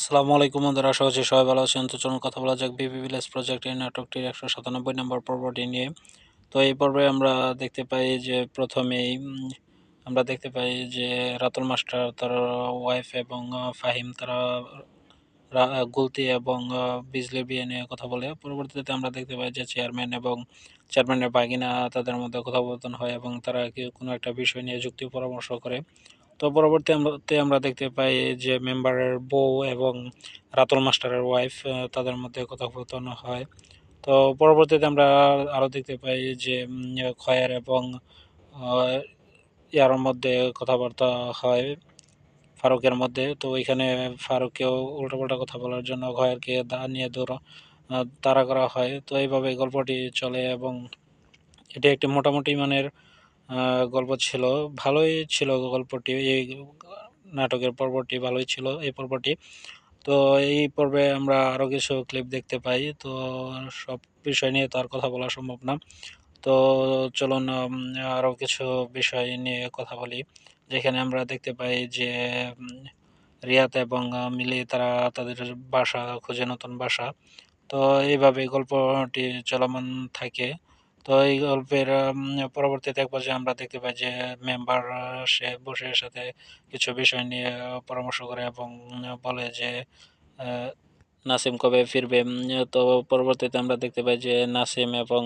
আসসালামু আলাইকুম বন্ধুরা আশা করছি সবাই ভালো আছেন। তো চলুন কথা বলা যাক। বিবি ভিলেজ প্রজেক্ট এই নাটকটির একশো সাতানব্বই নম্বর পর্বটি নিয়ে। তো এই পর্বে আমরা দেখতে পাই যে প্রথমেই আমরা দেখতে পাই যে রাতুল মাস্টার তার ওয়াইফ এবং ফাহিম তারা গুলতি এবং আহ, বিজলির বিয়ে নিয়ে কথা বলে। পরবর্তীতে আমরা দেখতে পাই যে চেয়ারম্যান এবং চেয়ারম্যানের বাগিনা তাদের মধ্যে কথোপকথন হয় এবং তারা কোনো একটা বিষয় নিয়ে যুক্তি পরামর্শ করে। তো পরবর্তী আমরাতে আমরা দেখতে পাই যে মেম্বারের বউ এবং রাতুল মাস্টারের ওয়াইফ তাদের মধ্যে কথোপকথন হয়। তো পরবর্তীতে আমরা আরও দেখতে পাই যে খয়ের এবং ইয়ার মধ্যে কথাবার্তা হয় ফারুকের মধ্যে। তো ওইখানে ফারুককেও উল্টোপাল্টা কথা বলার জন্য খয়েরকে দা নিয়ে আহ, তাড়া করা হয়। তো এইভাবে গল্পটি চলে এবং এটি একটি মোটামুটি মানের গল্প ছিল। ভালোই ছিল গল্পটি। এই নাটকের পর্বটি ভালোই ছিল এই পর্বটি। তো এই পর্বে আমরা আরও কিছু ক্লিপ দেখতে পাই। তো সব বিষয় নিয়ে তো আর কথা বলা সম্ভব না। তো চলুন আরও কিছু বিষয় নিয়ে কথা বলি। যেখানে আমরা দেখতে পাই যে রিয়াত এবং মিলি তারা তাদের বাসা খুঁজে নতুন বাসা। তো এইভাবে গল্পটি চলমান থাকে। তো এই গল্পের পরবর্তীতে এক পর্যায়ে আমরা দেখতে পাই যে মেম্বার সে বসে সাথে কিছু বিষয় নিয়ে পরামর্শ করে এবং বলে যে নাসিম কবে ফিরবে। তো পরবর্তীতে আমরা দেখতে পাই যে নাসিম এবং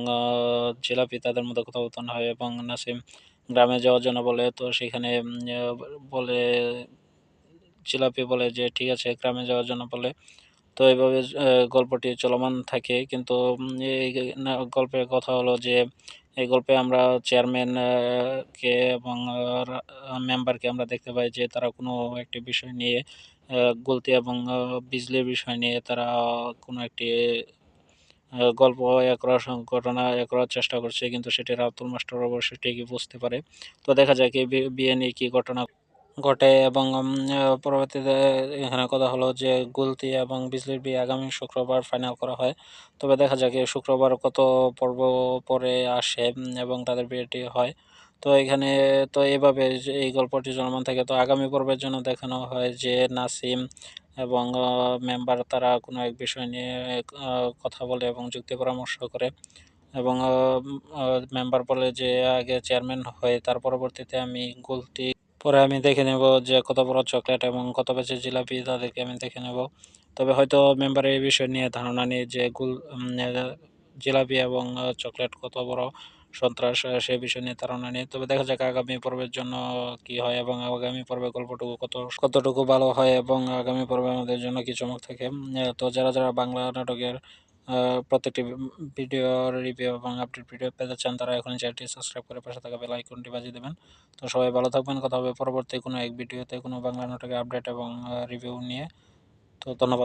জিলাপি তাদের মধ্যে কথোপকথন হয় এবং নাসিম গ্রামে যাওয়ার জন্য বলে। তো সেখানে বলে, জিলাপি বলে যে, ঠিক আছে, গ্রামে যাওয়ার জন্য বলে। তো এইভাবে গল্পটি চলমান থাকে। কিন্তু এই গল্পের কথা হলো যে, এই গল্পে আমরা চেয়ারম্যান কে এবং মেম্বারকে আমরা দেখতে পাই যে, তারা কোনো একটি বিষয় নিয়ে গলতি এবং বিজলির বিষয় নিয়ে তারা কোনো একটি গল্প এক করার ঘটনা এক করার চেষ্টা করছে। কিন্তু সেটি রাতুল মাস্টার অবশ্যই ঠিকই বুঝতে পারে। তো দেখা যায় কি বিয়ে নিয়ে কি ঘটনা ঘটে এবং পরবর্তীতে এখানে কথা হলো যে গুলতি এবং বিজলির বিয়ে আগামী শুক্রবার ফাইনাল করা হয়। তবে দেখা যাক শুক্রবার কত পর্ব পরে আসে এবং তাদের বিয়েটি হয়। তো এখানে, তো এইভাবে যে এই গল্পটি চলমান থাকে, তো আগামী পর্বের জন্য দেখানো হয় যে নাসিম এবং মেম্বার তারা কোনো এক বিষয় নিয়ে কথা বলে এবং যুক্তি পরামর্শ করে এবং মেম্বার বলে যে আগে চেয়ারম্যান হয়ে তার পরবর্তীতে আমি গুলতি পরে আমি দেখে নেব যে কত বড় চকলেট এবং কত বেশি জিলাপি তাদেরকে আমি দেখে নেব। তবে হয়তো মেম্বারের এই বিষয় নিয়ে ধারণা নেই যে গুল জিলাপি এবং চকলেট কত বড় সন্ত্রাস সে বিষয় নিয়ে ধারণা নেই। তবে দেখা যাক আগামী পর্বের জন্য কি হয় এবং আগামী পর্বে গল্পটুকু কত, কতটুকু ভালো হয় এবং আগামী পর্বে আমাদের জন্য কি চমক থাকে। তো যারা যারা বাংলা নাটকের প্রত্যেকটি ভিডিওর রিভিউ এবং আপডেট ভিডিও পেতে চান তারা এখন চ্যানেলটি সাবস্ক্রাইব করে পাশে থাকা বেল আইকনটি বাজিয়ে দেবেন। তো সবাই ভালো থাকবেন, কথা হবে পরবর্তী কোনো এক ভিডিওতে, কোনো বাংলা নাটকের আপডেট এবং রিভিউ নিয়ে। তো ধন্যবাদ।